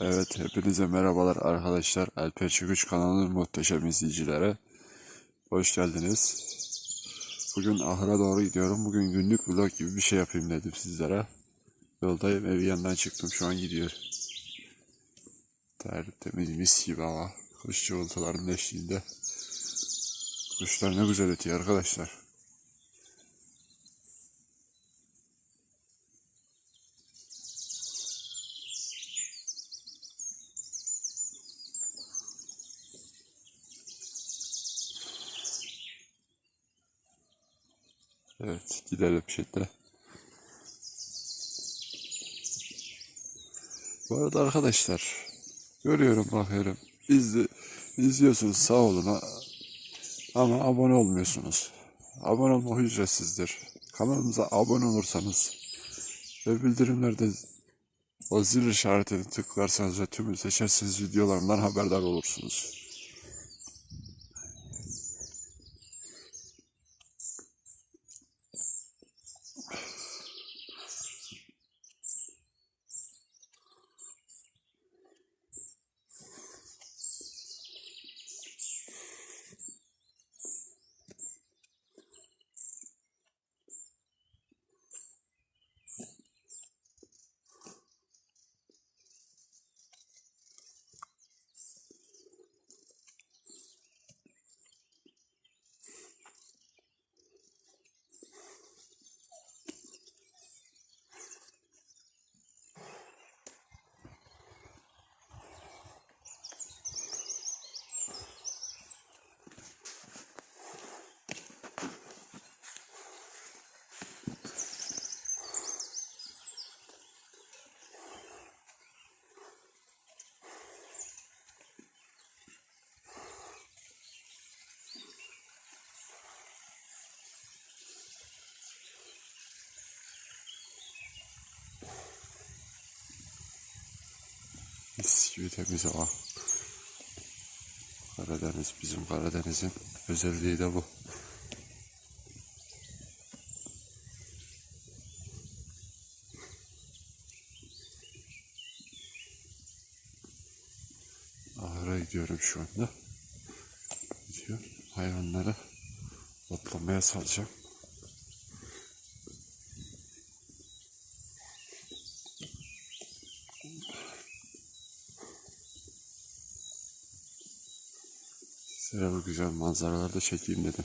Evet, hepinize merhabalar arkadaşlar. Alper Çıkış kanalının muhteşem izleyicilere. Hoş geldiniz. Bugün ahıra doğru gidiyorum. Bugün günlük vlog gibi bir şey yapayım dedim sizlere. Yoldayım, evi yandan çıktım. Şu an gidiyor. Tertemiz mis gibi hava. Kuş cıvıltılarının eşliğinde. Kuşlar ne güzel ötüyor arkadaşlar. Evet, gidelim şimdi. Bu arada arkadaşlar, görüyorum bakıyorum. İzli, izliyorsunuz sağ olun ama abone olmuyorsunuz. Abone olmak ücretsizdir. Kanalımıza abone olursanız ve bildirimlerde o zil işaretini tıklarsanız ve tümü seçerseniz videolarımdan haberdar olursunuz. Mis gibi temiz hava. Karadeniz bizim Karadeniz'in özelliği de bu. Ahıra gidiyorum şu anda. Gidiyor. Hayvanları otlamaya salacağım. Bu güzel manzaraları da çekeyim dedim.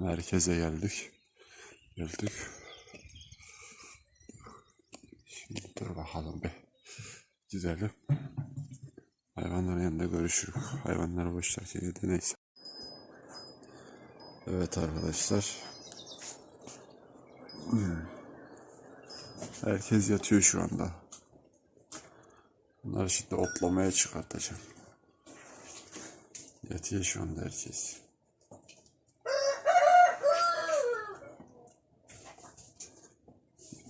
Merkeze geldik. Geldik. Şimdi dur bakalım bir. Gidelim. Hayvanların yanında görüşürüz. Hayvanları boşlarken de neyse. Evet arkadaşlar. Herkes yatıyor şu anda. Bunları şimdi otlamaya çıkartacağım. Yatıyor şu anda herkes.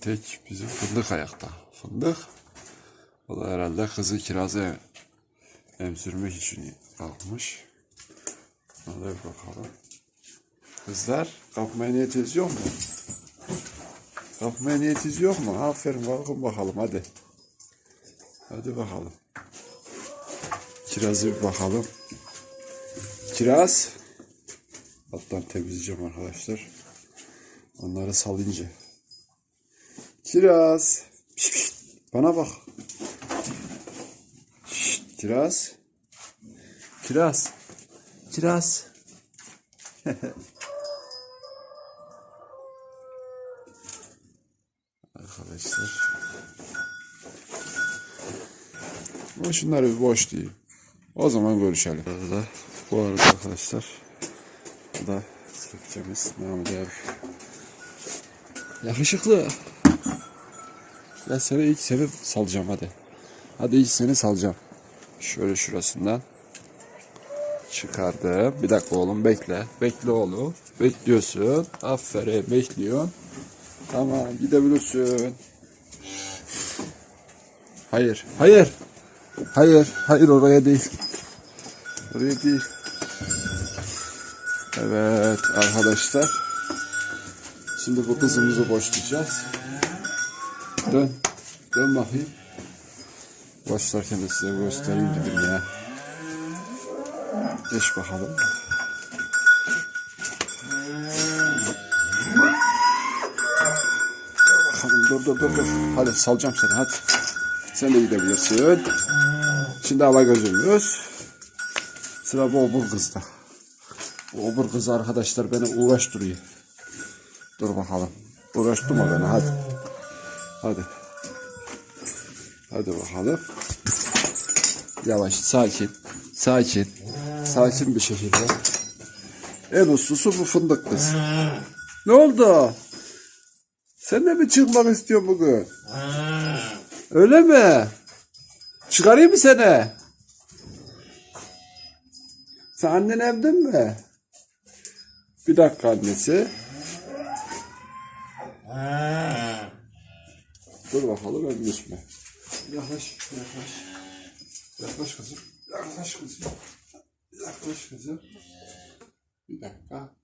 Tek bizim fındık ayakta. Fındık. O da herhalde kızı kirazı emzirmek için kalkmış. Hadi bakalım. Kızlar kalkmaya niyetiniz yok mu? Kalkmaya niyetiniz yok mu? Aferin kalkın bakalım hadi. Hadi bakalım. Kirazı bir bakalım. Kiraz. Alttan temizleyeceğim arkadaşlar. Onları salınca. Kiraz. Pişt, pişt. Bana bak. Şşt, kiraz. Kiraz. Kiraz. Arkadaşlar. Ama şunları bir boş diyeyim. O zaman görüşelim. Burada Bu arada arkadaşlar bu da Mahmut abi. Yakışıklı. Ben seni ilk seni salacağım hadi. Hadi ilk seni salacağım. Şöyle şurasından. Çıkardım. Bir dakika oğlum bekle. Bekle oğlum. Bekliyorsun. Aferin bekliyorsun. Tamam gidebilirsin. Hayır. Hayır. Hayır. Hayır oraya değil. Oraya değil. Evet arkadaşlar. Şimdi bu kızımızı boşlayacağız. Dön. Dön bakayım. Boşlarken de size göstereyim dedim ya. Geç bakalım. Bakalım dur dur dur dur. Hadi salacağım seni hadi. Sen de gidebilirsin. Şimdi hava gözümüz. Sıra bu obur kızda. Bu obur kız arkadaşlar beni uğraştırıyor. Dur bakalım. Uğraştırma beni hadi. Hadi. Hadi bakalım. Yavaş, sakin. Sakin. Sakin bir şekilde. En uslusu bu fındık kız. Ne oldu? Sen de mi çıkmak istiyorsun bugün? Öyle mi? Çıkarayım mı seni? Sen annen evde mi? Bir dakika annesi. Dur bakalım ölmüş mü? Yaklaş, yaklaş. Yaklaş kızım. Yaklaş kızım. Yaklaş kızım. Bir dakika.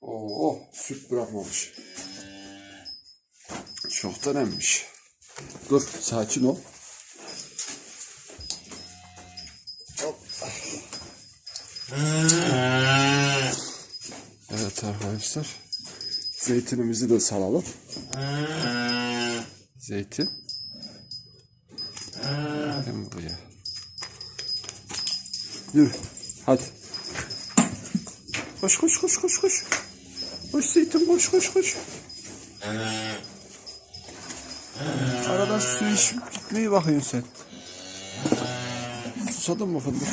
Oo, süt bırakmamış. Çoktan emmiş. Dur, sakin ol. Evet arkadaşlar. Zeytinimizi de salalım. Zeytin. Bakın buraya. Yürü. Hadi. Koş koş koş koş koş. Koş Zeytin koş koş koş. Arada su içip gitmeyi bakıyorsun sen. Susadın mı fındık?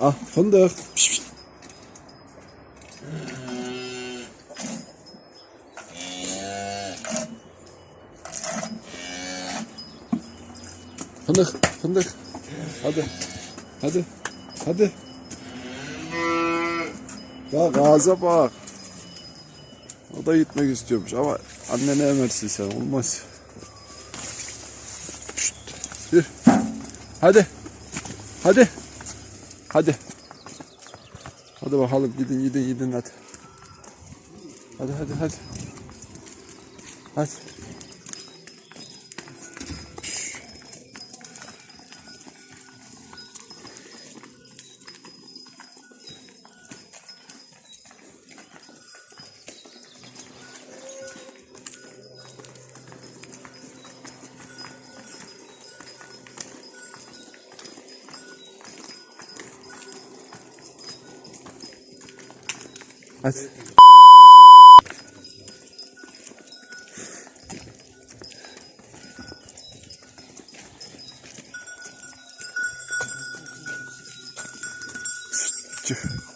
Ah fındık. Piş, piş. Fındık. Hadi. Hadi. Hadi. Bak ağza bak. O da gitmek istiyormuş ama annene emersin sen olmaz. Şşt, yürü. Hadi. Hadi. Hadi. Hadi bakalım gidin gidin gidin. Hadi hadi hadi. Hadi. Hadi.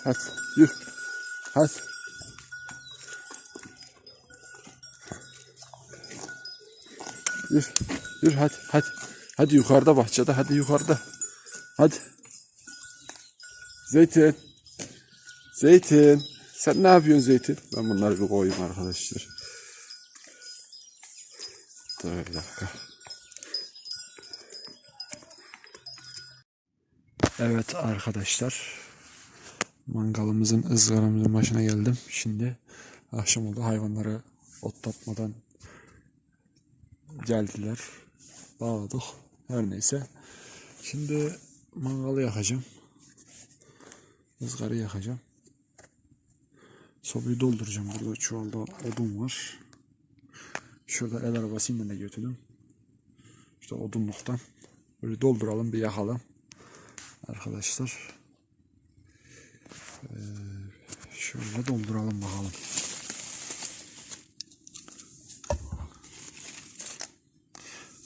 Hadi. Yürü. Hadi. Yürü. Yürü hadi. Hadi. Hadi yukarıda bahçede. Hadi yukarıda. Hadi. Zeytin. Zeytin. Sen ne yapıyorsun Zeytin? Ben bunları bir koyayım arkadaşlar. Dur bir dakika. Evet arkadaşlar. Mangalımızın, ızgaramızın başına geldim. Şimdi akşam oldu. Hayvanları otlatmadan geldiler. Bağladık. Her neyse. Şimdi mangalı yakacağım. Izgarayı yakacağım. Sobayı dolduracağım. Burada çuvalda odun var. Şurada el arabasıyla da götürdüm. İşte odunluktan. Böyle dolduralım bir yakalım. Arkadaşlar. Ee, şöyle dolduralım bakalım.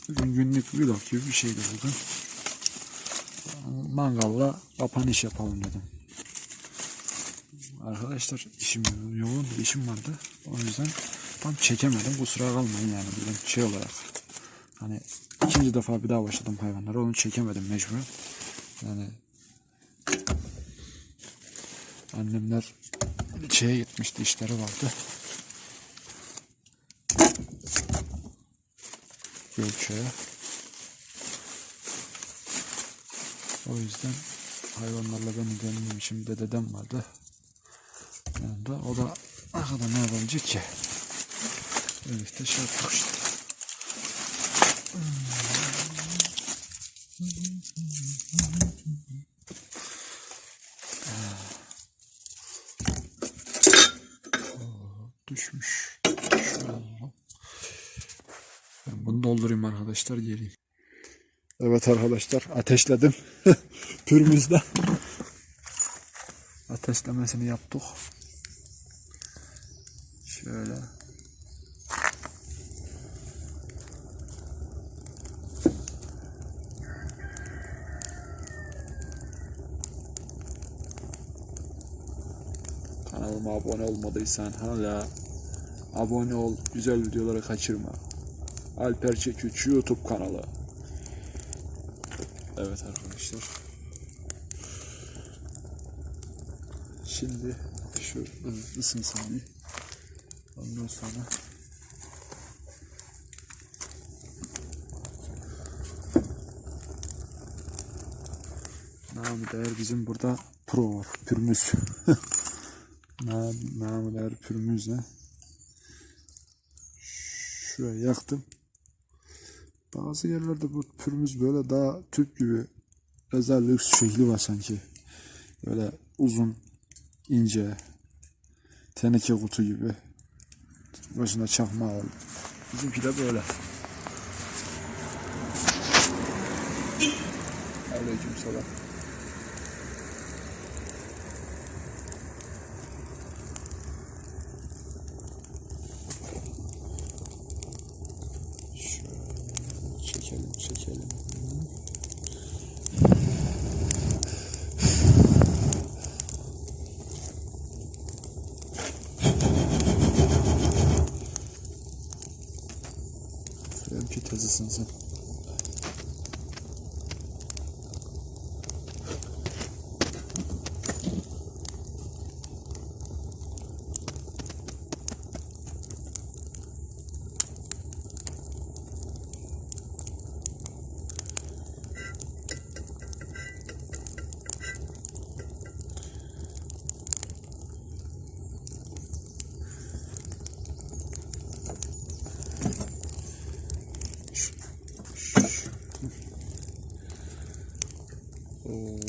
Bugün günlük vlog gibi bir şeydi bugün. mangalla kapanış yapalım dedim. Arkadaşlar işim yoğun bir işim vardı. O yüzden tam çekemedim. Kusura kalmayın yani dedim şey olarak. Hani ikinci defa bir daha başladım hayvanlara. Onu çekemedim mecbur. Yani annemler şeye gitmişti işleri vardı. Gölçe'ye. O yüzden hayvanlarla ben bir de dedem vardı. Yanında o da arkada ne yapabilecek ki? Birlikte şey yaptık işte. Düşmüş. Ben bunu doldurayım arkadaşlar geleyim. Evet arkadaşlar ateşledim. Pürmüzde. Ateşlemesini yaptık. Şöyle. Kanalıma abone olmadıysan hala abone ol. Güzel videoları kaçırma. Alper Çekiç YouTube kanalı. Evet arkadaşlar. Şimdi şu ısınsın bir. Ondan sonra Namı değer bizim burada pro var. Pürmüz. Nam, namı değer pürmüzle. Şuraya yaktım. Bazı yerlerde bu pürmüz böyle daha tüp gibi özel lüks şekli var sanki. Böyle uzun, ince, teneke kutu gibi. Başına çakma al. Bizimki de böyle. Aleyküm selam. Çekelim çekelim. Benimki tez ısınsın.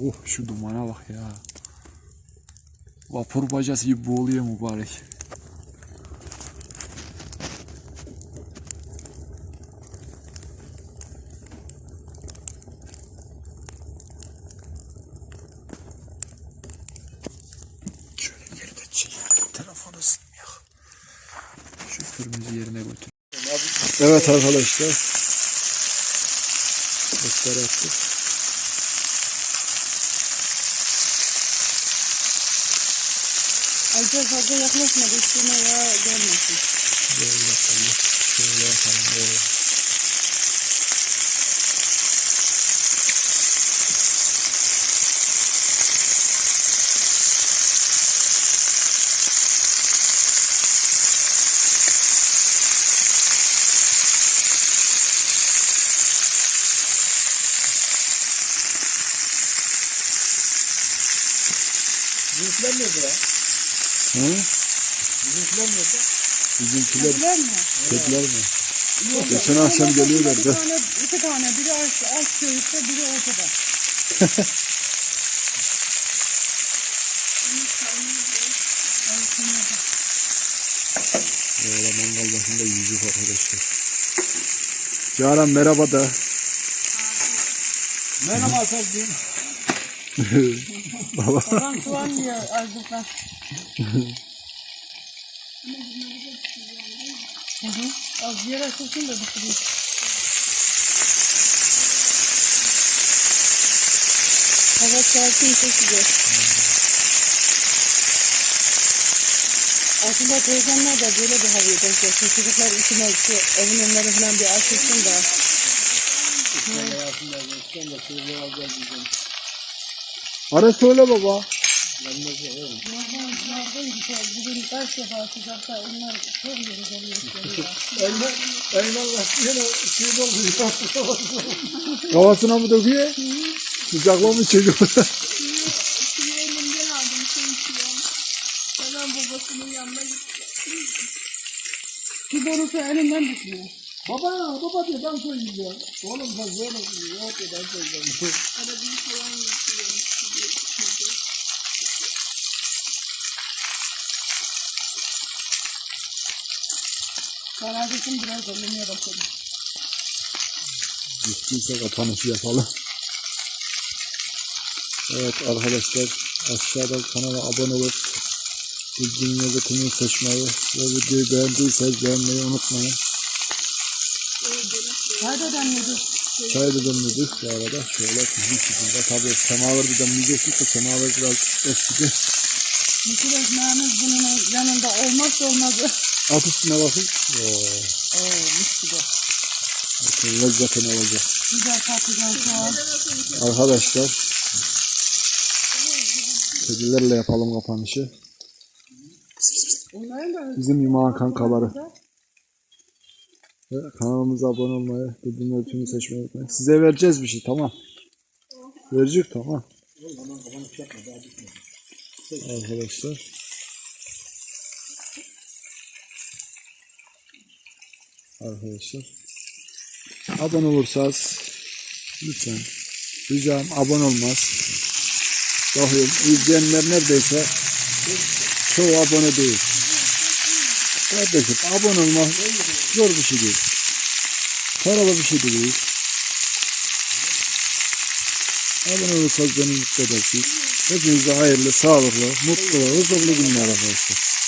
Oh şu dumana bak ya. Vapur bacası gibi boğuluyor mübarek. Şöyle geri de çekelim. Telefonu ısınmıyor. Şu kırmızı yerine götür. Evet arkadaşlar. Göster attık. Alper fazla yaklaşma da üstüne yağ gelmesin. Böyle yapalım. Şöyle yapalım. Böyle. Bizimkiler nerede ya? Hı? Bizimkiler nerede? Bizimkiler mi? tekler mi? Geçen akşam geliyorlardı. İki tane, iki tane. Biri alt, alt köyükte, biri ortada. Böyle mangal başında yüzük arkadaşlar. Canan merhaba da. Merhaba Sergin. Adam soğan yiyor azlıktan. Hı hı. Az yer açılsın da bitireyim. Hava sakin çok güzel. Aslında teyzemler de böyle bir havaya denk gelsin. Çocuklar içine şu evin önleri falan bir açılsın da. Ara söyle baba. Bugün kaç defa sıcakta onlar çok yeri geliyor. Elman, elman lastiğine şey oluyor. Kafasına mı döküyor? Sıcakla mı çekiyor? Suyu elimden aldım. Hemen babasının yanına gittim. Su borusu elinden düşmüyor. Baba, baba diyor ben söyleyeyim ya. Oğlum sen söyle. Yok diyor ben söyleyeceğim. Arabayı falan yıkıyorum. Karardırsın biraz ellemeye başladım. Bittiyse kapanışı yapalım. Evet arkadaşlar aşağıda kanala abone olup bildirimleri kumu seçmeyi ve videoyu beğendiyseniz beğenmeyi unutmayın. Hadi demledik. Çay da demledik bu arada. Şöyle tuzlu şekilde. Tabii semaver bir demleyecektik de semaver biraz eskidi. Mısır ekmeğimiz bunun yanında olmazsa olmazı. At üstüne bakın. Oo, Oo mis gibi. bakın lezzetine olacak. Güzel patlıcan soğan. Arkadaşlar kedilerle yapalım kapanışı. Da Bizim yumağın kankaları. Ve kanalımıza abone olmayı, bildirim ötümü seçmeyi unutmayın. Size vereceğiz bir şey tamam. Verecek tamam. Arkadaşlar. Arkadaşlar. Abone olursanız lütfen ricam abone olmaz. Bakıyorum izleyenler neredeyse çoğu abone değil. Kardeşim abone olmak zor bir şey değil. Paralı bir şey de değil. Abone olursanız beni mutlu edersiniz. Hepinize hayırlı, sağlıklı, mutlu, huzurlu günler arkadaşlar.